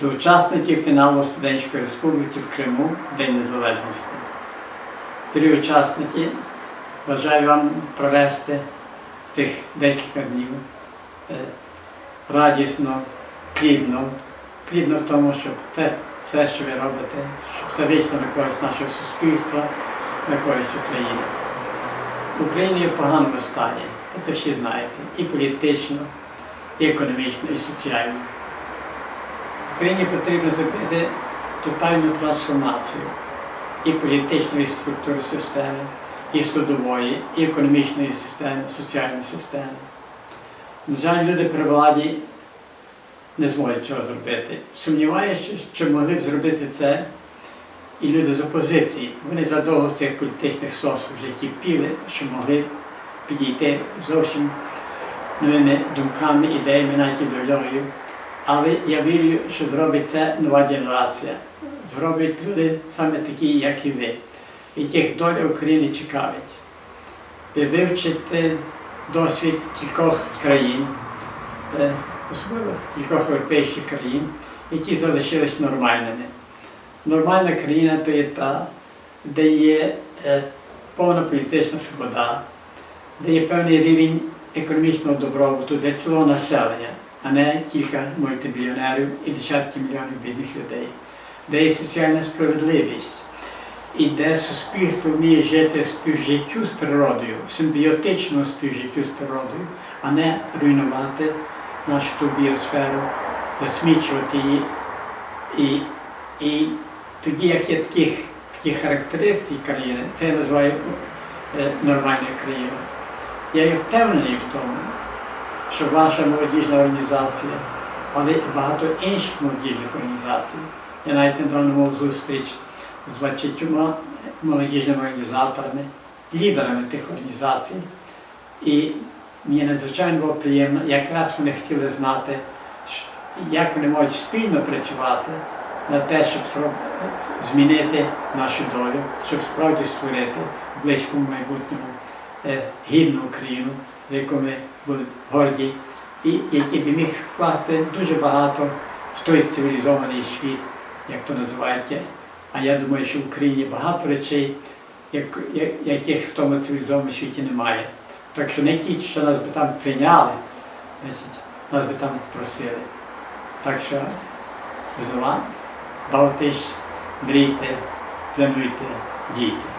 до учасників фіналу Студентської республіки в Криму День Незалежності. Три учасники бажаю вам провести цих декілька днів е, радісно, плідно, плідно в тому, щоб те все, що ви робите, щоб все вийшло на користь нашого суспільства, на користь України. Україна є в поганому стані, це всі знаєте, і політично, і економічно, і соціально. Україні потрібно зробити тотальну трансформацію і політичної структури системи, і судової, і економічної системи, соціальної системи. На жаль, люди при владі не зможуть цього зробити. Сумніваюся, що могли б зробити це і люди з опозиції. Вони задовго з цих політичних сос вже кипіли, що могли підійти зовсім новими думками, ідеями, навіть ідеологією. Але я вірю, що зробить це нова генерація. Зроблять люди саме такі, як і ви. І тих доля України цікавить. Ви вивчите досвід кількох країн, е, особливо кількох європейських країн, які залишились нормальними. Нормальна країна то є та, де є е, повна політична свобода, де є певний рівень економічного добробуту для цілого населення, а не кілька мультимільйонерів і десятки мільйонів бідних людей, де є соціальна справедливість, і де суспільство вміє жити співжиттю з природою, симбіотичному співжиттю з природою, а не руйнувати нашу ту біосферу, засмічувати її. І, і тоді, як є таких, такі характеристики країни, це я називаю е, нормальна країна. Я є впевнений в тому, що ваша молодіжна організація, але і багато інших молодіжних організацій. Я навіть недавно мав зустріч з 20 молодіжними організаторами, лідерами тих організацій. І мені надзвичайно було приємно, якраз вони хотіли знати, як вони можуть спільно працювати на те, щоб змінити нашу долю, щоб справді створити в близькому майбутньому е, гідну Україну, за яку ми були горді, і який би міг вкласти дуже багато в той цивілізований світ, як то називають. А я думаю, що в Україні багато речей, яких в тому цивілізованому світі немає. Так що не тільки, що нас би там прийняли, значить, нас би там просили. Так що знову бавтесь, мрійте, плануйте, дійте.